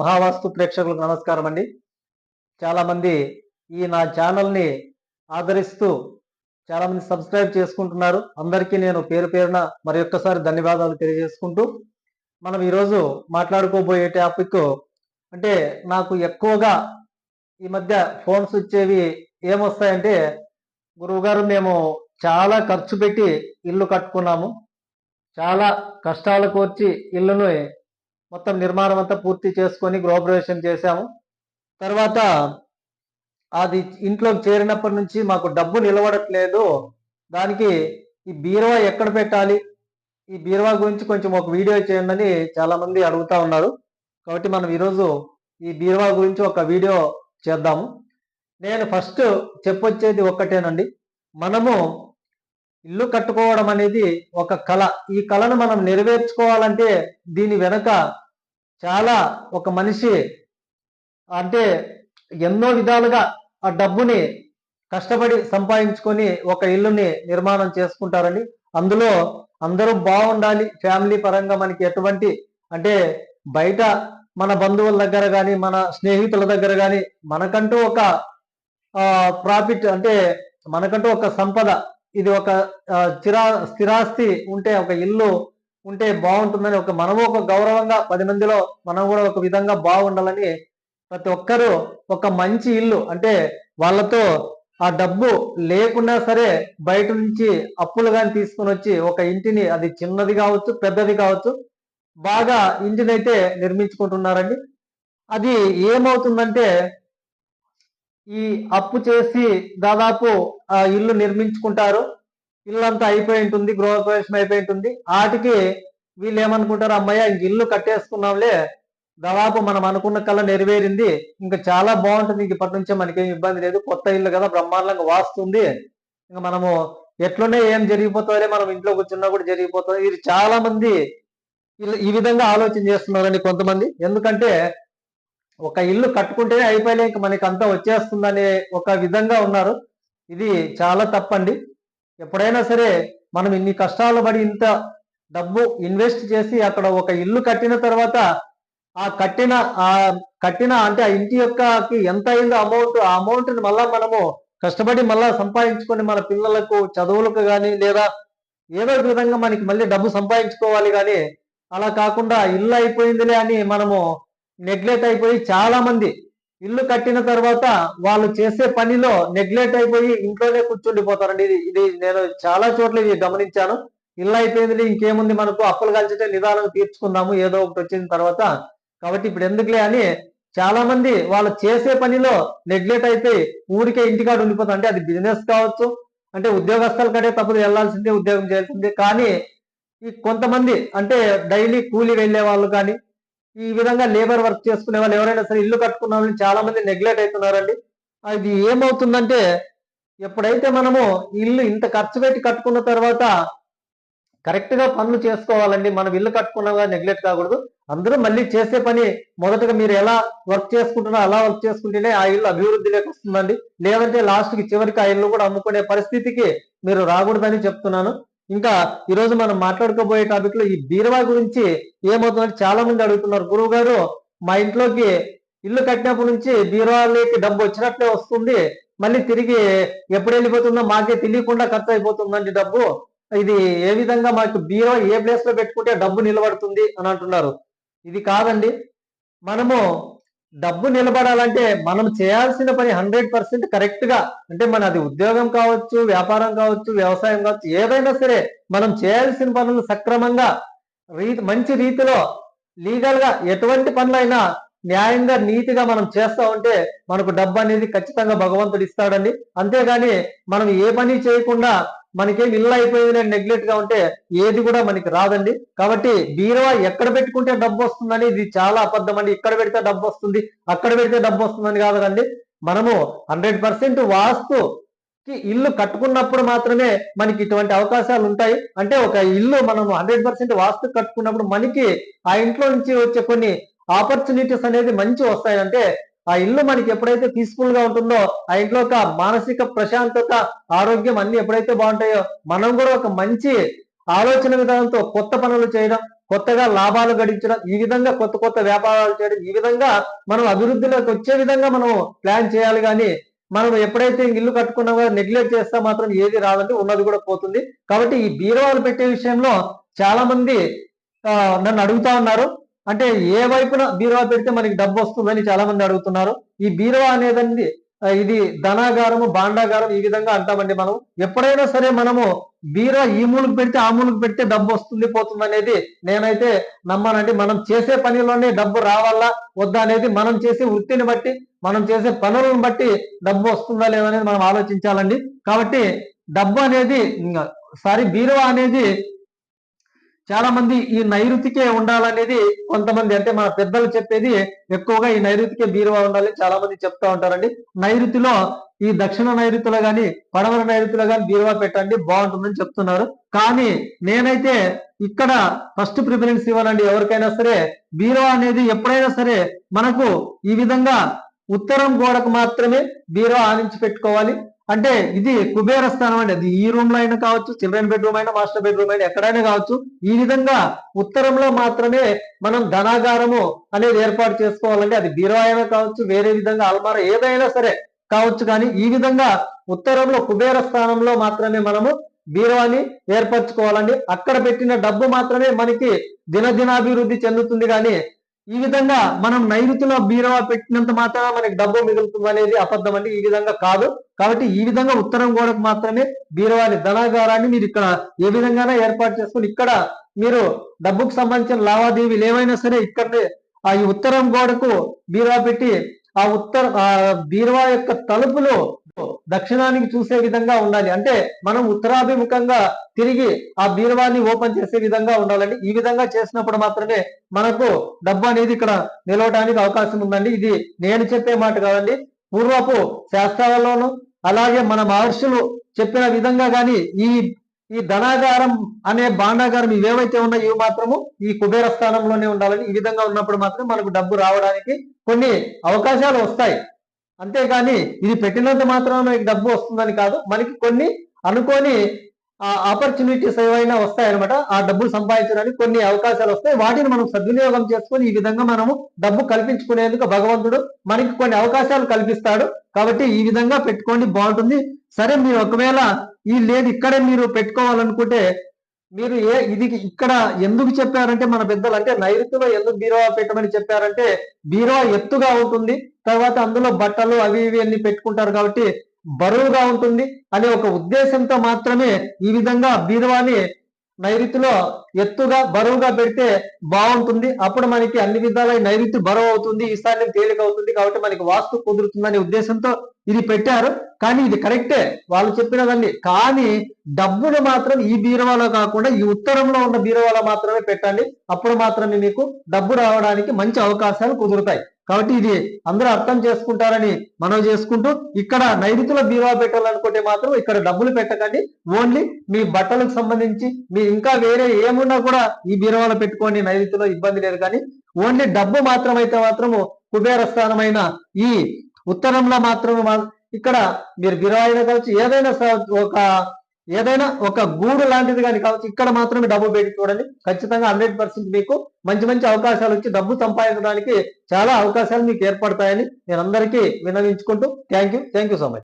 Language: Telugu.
మహావాస్తు ప్రేక్షకులకు నమస్కారం అండి. చాలామంది ఈ నా ఛానల్ని ఆదరిస్తూ చాలామంది సబ్స్క్రైబ్ చేసుకుంటున్నారు. అందరికీ నేను పేరు పేరున మరి ఒక్కసారి ధన్యవాదాలు తెలియజేసుకుంటూ మనం ఈరోజు మాట్లాడుకోబోయే టాపిక్ అంటే నాకు ఎక్కువగా ఈ మధ్య ఫోన్స్ వచ్చేవి ఏమొస్తాయంటే గురువుగారు మేము చాలా ఖర్చు పెట్టి ఇల్లు కట్టుకున్నాము. చాలా కష్టాలు కోర్చి ఇల్లును మొత్తం నిర్మాణం అంతా పూర్తి చేసుకొని గృహప్రవేశం చేశాము. తర్వాత అది ఇంట్లోకి చేరినప్పటి నుంచి మాకు డబ్బు నిలబడట్లేదు. దానికి ఈ బీరువా ఎక్కడ పెట్టాలి? ఈ బీరువా గురించి కొంచెం ఒక వీడియో చేయండి అని చాలా మంది అడుగుతా ఉన్నారు. కాబట్టి మనం ఈరోజు ఈ బీరువా గురించి ఒక వీడియో చేద్దాము. నేను ఫస్ట్ చెప్పొచ్చేది ఒక్కటేనండి. మనము ఇల్లు కట్టుకోవడం అనేది ఒక కళ. ఈ కళను మనం నెరవేర్చుకోవాలంటే దీని వెనక చాలా ఒక మనిషి అంటే ఎన్నో విధాలుగా ఆ డబ్బుని కష్టపడి సంపాదించుకొని ఒక ఇల్లుని నిర్మాణం చేసుకుంటారండి అందులో అందరూ బాగుండాలి ఫ్యామిలీ పరంగా మనకి ఎటువంటి అంటే బయట మన బంధువుల దగ్గర కానీ మన స్నేహితుల దగ్గర కానీ మనకంటూ ఒక ప్రాఫిట్ అంటే మనకంటూ ఒక సంపద ఇది ఒక చిరా స్థిరాస్తి ఉంటే ఒక ఇల్లు ఉంటే బాగుంటుందని ఒక మనము ఒక గౌరవంగా పది మందిలో మనం కూడా ఒక విధంగా బాగుండాలని ప్రతి ఒక్కరూ ఒక మంచి ఇల్లు అంటే వాళ్ళతో ఆ డబ్బు లేకున్నా సరే బయట నుంచి అప్పులు కానీ తీసుకుని వచ్చి ఒక ఇంటిని అది చిన్నది కావచ్చు పెద్దది కావచ్చు బాగా ఇంటినైతే నిర్మించుకుంటున్నారండి. అది ఏమవుతుందంటే ఈ అప్పు చేసి దాదాపు ఆ ఇల్లు నిర్మించుకుంటారు. ఇల్లు అంతా అయిపోయి ఉంటుంది గృహప్రవేశం అయిపోయి ఉంటుంది. వాటికి వీళ్ళు ఏమనుకుంటారు అమ్మయ్య ఇంక ఇల్లు కట్టేసుకున్నాంలే. దాదాపు మనం అనుకున్న కళ నెరవేరింది. ఇంకా చాలా బాగుంటుంది. ఇంక ఇప్పటి నుంచే మనకేం ఇబ్బంది లేదు. కొత్త ఇల్లు కదా బ్రహ్మాండంగా వాస్తుంది. ఇంకా మనము ఎట్లనే ఏం జరిగిపోతుందో మనం ఇంట్లో కూర్చున్నా కూడా జరిగిపోతుంది. ఇది చాలా మంది ఈ విధంగా ఆలోచన చేస్తున్నారండి కొంతమంది. ఎందుకంటే ఒక ఇల్లు కట్టుకుంటేనే అయిపోయినా ఇంక మనకి అంతా వచ్చేస్తుందనే ఒక విధంగా ఉన్నారు. ఇది చాలా తప్పండి. ఎప్పుడైనా సరే మనం ఇన్ని కష్టాలు పడి ఇంత డబ్బు ఇన్వెస్ట్ చేసి అక్కడ ఒక ఇల్లు కట్టిన తర్వాత ఆ కట్టిన ఆ కట్టిన అంటే ఆ ఇంటి యొక్క ఎంత అయిందో అమౌంట్ ఆ అమౌంట్ మళ్ళా మనము కష్టపడి మళ్ళా సంపాదించుకొని మన పిల్లలకు చదువులకు కానీ లేదా ఏదో ఒక విధంగా మనకి మళ్ళీ డబ్బు సంపాదించుకోవాలి కానీ అలా కాకుండా ఇల్లు అయిపోయిందిలే అని మనము నెగ్లెక్ట్ అయిపోయి చాలా మంది ఇల్లు కట్టిన తర్వాత వాళ్ళు చేసే పనిలో నెగ్లెక్ట్ అయిపోయి ఇంట్లోనే కూర్చుండిపోతారండి. ఇది ఇది నేను చాలా చోట్ల ఇది గమనించాను. ఇల్లు అయిపోయింది ఇంకేముంది మనకు? అప్పులు కలిసితే నిదానం తీర్చుకుందాము. ఏదో ఒకటి వచ్చిన తర్వాత. కాబట్టి ఇప్పుడు ఎందుకులే అని చాలా మంది వాళ్ళు చేసే పనిలో నెగ్లెక్ట్ అయిపోయి ఊరికే ఇంటికాడ ఉండిపోతారు. అంటే అది బిజినెస్ కావచ్చు అంటే ఉద్యోగస్తుల కంటే తప్పదు. వెళ్ళాల్సిందే ఉద్యోగం చేయాల్సిందే. కానీ ఈ కొంతమంది అంటే డైలీ కూలి వెళ్ళే వాళ్ళు కానీ ఈ విధంగా లేబర్ వర్క్ చేసుకునే వాళ్ళు ఎవరైనా సరే ఇల్లు కట్టుకున్న వాళ్ళని చాలా మంది నెగ్లెక్ట్ అవుతున్నారండి. అది ఏమవుతుందంటే ఎప్పుడైతే మనము ఇల్లు ఇంత ఖర్చు పెట్టి కట్టుకున్న తర్వాత కరెక్ట్గా పనులు చేసుకోవాలండి మనం ఇల్లు కట్టుకున్నా నెగ్లెక్ట్ కాకూడదు. అందరూ మళ్ళీ చేసే పని మొదటగా మీరు ఎలా వర్క్ చేసుకుంటున్నా అలా వర్క్ చేసుకుంటేనే ఆ ఇల్లు అభివృద్ధిలోకి వస్తుందండి. లేదంటే లాస్ట్కి చివరికి ఆ ఇల్లు కూడా అమ్ముకునే పరిస్థితికి మీరు రాకూడదని చెప్తున్నాను. ఇంకా ఈరోజు మనం మాట్లాడుకోబోయే టాపిక్లో ఈ బీరువా గురించి ఏమవుతుందంటే చాలా మంది అడుగుతున్నారు. గురువు గారు మా ఇంట్లోకి ఇల్లు కట్టినప్పటి నుంచి బీరువాలోకి డబ్బు వచ్చినట్లే వస్తుంది. మళ్ళీ తిరిగి ఎప్పుడు వెళ్ళిపోతుందో మాకే తెలియకుండా ఖర్చు అయిపోతుందండి డబ్బు. ఇది ఏ విధంగా మాకు బీరువా ఏ ప్లేస్లో పెట్టుకుంటే డబ్బు నిలబడుతుంది అని అంటున్నారు. ఇది కాదండి. మనము డబ్బు నిలబడాలంటే మనం చేయాల్సిన పని హండ్రెడ్ పర్సెంట్ కరెక్ట్గా అంటే మన అది ఉద్యోగం కావచ్చు వ్యాపారం కావచ్చు వ్యవసాయం కావచ్చు ఏదైనా సరే మనం చేయాల్సిన పనులు సక్రమంగా రీతి మంచి రీతిలో లీగల్గా ఎటువంటి పనులైనా న్యాయంగా నీతిగా మనం చేస్తా ఉంటే మనకు డబ్బు అనేది ఖచ్చితంగా భగవంతుడు ఇస్తాడండి. అంతేగాని మనం ఏ పని చేయకుండా మనకేం ఇల్లు అయిపోయింది నెగ్లెక్ట్గా ఉంటే ఏది కూడా మనకి రాదండి. కాబట్టి బీరువా ఎక్కడ పెట్టుకుంటే డబ్బు వస్తుందని ఇది చాలా అబద్ధం అండి ఇక్కడ పెడితే డబ్బు వస్తుంది అక్కడ పెడితే డబ్బు వస్తుందని కాదండి మనము హండ్రెడ్ పర్సెంట్ వాస్తు కి ఇల్లు కట్టుకున్నప్పుడు మాత్రమే మనకి ఇటువంటి అవకాశాలు ఉంటాయి. అంటే ఒక ఇల్లు మనం హండ్రెడ్ పర్సెంట్ వాస్తు కట్టుకున్నప్పుడు మనకి ఆ ఇంట్లో నుంచి వచ్చే కొన్ని ఆపర్చునిటీస్ అనేది మంచి వస్తాయంటే ఆ ఇల్లు మనకి ఎప్పుడైతే పీస్ఫుల్గా ఉంటుందో ఆ ఇంట్లో ఒక మానసిక ప్రశాంతత ఆరోగ్యం అన్ని ఎప్పుడైతే బాగుంటాయో మనం కూడా ఒక మంచి ఆలోచన విధానంతో కొత్త పనులు చేయడం కొత్తగా లాభాలు గడించడం ఈ విధంగా కొత్త కొత్త వ్యాపారాలు చేయడం ఈ విధంగా మనం అభివృద్ధిలోకి వచ్చే విధంగా మనం ప్లాన్ చేయాలి కానీ మనం ఎప్పుడైతే ఇల్లు కట్టుకున్నామో నెగ్లెక్ట్ చేస్తే మాత్రం ఏది రాదండి ఉన్నది కూడా పోతుంది. కాబట్టి ఈ బీరువాలు పెట్టే విషయంలో చాలా మంది ఆ, నన్ను అడుగుతా ఉన్నారు. అంటే ఏ వైపున బీరువా పెడితే మనకి డబ్బు వస్తుందని చాలా మంది అడుగుతున్నారు. ఈ బీరువా అనేదండి ఇది ధనాగారము భాండాగారం ఈ విధంగా అంటామండి మనం. ఎప్పుడైనా సరే మనము బీరా ఈ మూలకు పెడితే ఆ మూలకు పెడితే డబ్బు వస్తుంది పోతుంది అనేది నేనైతే నమ్మనండి. మనం చేసే పనిలోనే డబ్బు రావాలా వద్దా అనేది మనం చేసే వృత్తిని బట్టి మనం చేసే పనులను బట్టి డబ్బు వస్తుందా లేదనేది మనం ఆలోచించాలండి. కాబట్టి డబ్బు అనేది సారీ బీరువా అనేది చాలా మంది ఈ నైరుతికే ఉండాలనేది కొంతమంది అంటే మన పెద్దలు చెప్పేది ఎక్కువగా ఈ నైరుతికే బీరువా ఉండాలి చాలా మంది చెప్తా ఉంటారండి. నైరుతిలో ఈ దక్షిణ నైరుతిలో గాని పడమర నైరుతిలో గాని బీరువా పెట్టండి బాగుంటుందని చెప్తున్నారు. కానీ నేనైతే ఇక్కడ ఫస్ట్ ప్రిఫరెన్స్ ఇవ్వాలండి ఎవరికైనా సరే. బీరువా అనేది ఎప్పుడైనా సరే మనకు ఈ విధంగా ఉత్తరం గోడకు మాత్రమే బీరువా ఆనించి పెట్టుకోవాలి. అంటే ఇది కుబేర స్థానం అండి. అది ఈ రూమ్లో అయినా కావచ్చు చిల్డ్రన్ బెడ్రూమ్ అయినా మాస్టర్ బెడ్రూమ్ అయినా ఎక్కడైనా కావచ్చు. ఈ విధంగా ఉత్తరంలో మాత్రమే మనం ధనాగారము అనేది ఏర్పాటు చేసుకోవాలంటే అది బీరో అయినా కావచ్చు వేరే విధంగా అల్మార ఏదైనా సరే కావచ్చు. కానీ ఈ విధంగా ఉత్తరంలో కుబేర స్థానంలో మాత్రమే మనము బీరువాని ఏర్పరచుకోవాలండి. అక్కడ పెట్టిన డబ్బు మాత్రమే మనకి దినదినాభివృద్ధి చెందుతుంది. కానీ ఈ విధంగా మనం నైరుతిలో బీరవా పెట్టినంత మాత్రమే మనకి డబ్బు మిగులుతుంది అనేది అబద్ధం అండి. ఈ విధంగా కాదు. కాబట్టి ఈ విధంగా ఉత్తరం గోడకు మాత్రమే బీరవాని ధనాగారాన్ని మీరు ఇక్కడ ఏ విధంగానే ఏర్పాటు చేసుకుని ఇక్కడ మీరు డబ్బుకు సంబంధించిన లావాదేవీలు ఏవైనా సరే ఇక్కడనే ఆ ఈ ఉత్తరం గోడకు బీరువా పెట్టి ఆ ఉత్తర ఆ బీరువా యొక్క తలుపులు దక్షిణానికి చూసే విధంగా ఉండాలి. అంటే మనం ఉత్తరాభిముఖంగా తిరిగి ఆ బీరువాన్ని ఓపెన్ చేసే విధంగా ఉండాలండి. ఈ విధంగా చేసినప్పుడు మాత్రమే మనకు డబ్బు అనేది ఇక్కడ నిలవడానికి అవకాశం ఉందండి. ఇది నేను చెప్పే మాట కాదండి. పూర్వపు శాస్త్రాలలోను అలాగే మన మహర్షులు చెప్పిన విధంగా గాని ఈ ఈ ధనాగారం అనే భాండాగారం ఇవేవైతే ఉన్నాయో ఇవి మాత్రము ఈ కుబేర స్థానంలోనే ఉండాలని ఈ విధంగా ఉన్నప్పుడు మాత్రం మనకు డబ్బు రావడానికి కొన్ని అవకాశాలు వస్తాయి. అంతేగాని ఇది పెట్టినంత మాత్రం మనకి డబ్బు వస్తుందని కాదు మనకి కొన్ని అనుకోని ఆపర్చునిటీస్ ఏవైనా వస్తాయనమాట ఆ డబ్బులు సంపాదించడానికి కొన్ని అవకాశాలు వస్తాయి. వాటిని మనం సద్వినియోగం చేసుకొని ఈ విధంగా మనము డబ్బు కల్పించుకునేందుకు భగవంతుడు మనకి కొన్ని అవకాశాలు కల్పిస్తాడు. కాబట్టి ఈ విధంగా పెట్టుకోండి బాగుంటుంది. సరే మీరు ఒకవేళ ఈ లేదు ఇక్కడే మీరు పెట్టుకోవాలనుకుంటే మీరు ఏ ఇది ఇక్కడ ఎందుకు చెప్పారంటే మన పెద్దలు అంటే నైరుతిలో ఎందుకు బీరువా పెట్టమని చెప్పారంటే బీరువా ఎత్తుగా ఉంటుంది తర్వాత అందులో బట్టలు అవి ఇవి అన్ని పెట్టుకుంటారు కాబట్టి బరువుగా ఉంటుంది అనే ఒక ఉద్దేశంతో మాత్రమే ఈ విధంగా బీరువాని నైరుతిలో ఎత్తుగా బరువుగా పెడితే బాగుంటుంది. అప్పుడు మనకి అన్ని విధాల నైరుతి బరువు అవుతుంది ఈశాన్యం తేలిక అవుతుంది కాబట్టి మనకి వాస్తు కుదురుతుందనే ఉద్దేశంతో ఇది పెట్టారు. కానీ ఇది కరెక్టే. వాళ్ళు చెప్పినదండి కానీ డబ్బులు మాత్రం ఈ బీరువాలో కాకుండా ఈ ఉత్తరంలో ఉన్న బీరువాలో మాత్రమే పెట్టండి. అప్పుడు మాత్రమే మీకు డబ్బు రావడానికి మంచి అవకాశాలు కుదురుతాయి. కాబట్టి ఇది అందరూ అర్థం చేసుకుంటారని మనం చేసుకుంటూ ఇక్కడ నైరుతిలో బీరువా పెట్టాలనుకుంటే మాత్రం ఇక్కడ డబ్బులు పెట్టకండి. ఓన్లీ మీ బట్టలకు సంబంధించి మీ ఇంకా వేరే ఏమున్నా కూడా ఈ బీరవాలో పెట్టుకోండి. నైరుతిలో ఇబ్బంది లేదు కానీ ఓన్లీ డబ్బు మాత్రమైతే మాత్రము కుబేర స్థానమైన ఈ ఉత్తరంలో మాత్రమే ఇక్కడ మీరు బీరువా అయినా కావచ్చు ఏదైనా ఒక ఏదైనా ఒక గూడు లాంటిది కానీ కావచ్చు ఇక్కడ మాత్రమే డబ్బు పెట్టి చూడండి. ఖచ్చితంగా హండ్రెడ్ పర్సెంట్ మీకు మంచి మంచి అవకాశాలు వచ్చి డబ్బు సంపాదించడానికి చాలా అవకాశాలు మీకు ఏర్పడతాయని నేను అందరికీ వినవించుకుంటూ thank you thank you so much